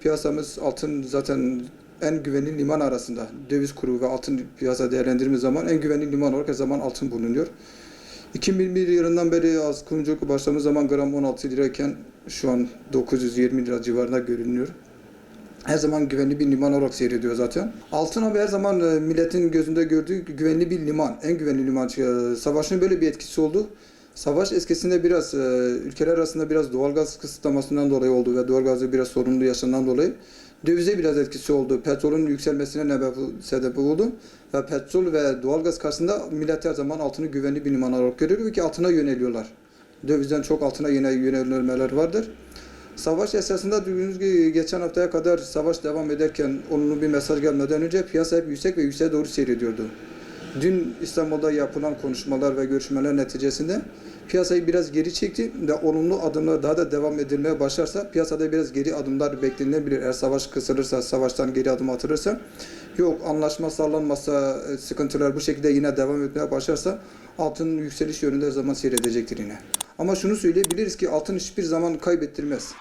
Piyasamız altın zaten en güvenli liman arasında. Döviz kuru ve altın piyasa değerlendirdiğimiz zaman en güvenli liman olarak her zaman altın bulunuyor. 2001 yılından beri az kuyumculuk başladığımız zaman gram 16 lirayken şu an 920 lira civarında görünüyor. Her zaman güvenli bir liman olarak seyrediyor zaten. Altın abi her zaman e, milletin gözünde gördüğü güvenli bir liman. En güvenli liman. E, Savaşın böyle bir etkisi oldu. Savaş eskisinde biraz e, ülkeler arasında biraz doğalgaz kısıtlamasından dolayı oldu ve doğalgazı biraz sorunlu yaşından dolayı dövize biraz etkisi oldu. Petrolün yükselmesine sebep oldu. Ve petrol ve doğalgaz karşısında millet her zaman altını güvenli bir liman olarak görüyor ki altına yöneliyorlar. Dövizden çok altına yine yönelmeler vardır. Savaş esasında duyduğunuz gibi geçen haftaya kadar savaş devam ederken olumlu bir mesaj gelmeden önce piyasa hep yüksek ve yükseğe doğru seyrediyordu. Dün İstanbul'da yapılan konuşmalar ve görüşmeler neticesinde piyasayı biraz geri çekti ve olumlu adımlar daha da devam edilmeye başlarsa piyasada biraz geri adımlar beklenebilir. Eğer savaş kısılırsa, savaştan geri adım atılırsa yok anlaşma sağlanmazsa e, sıkıntılar bu şekilde yine devam etmeye başlarsa altın yükseliş yönünde her zaman seyredecektir yine. Ama şunu söyleyebiliriz ki altın hiçbir zaman kaybettirmez.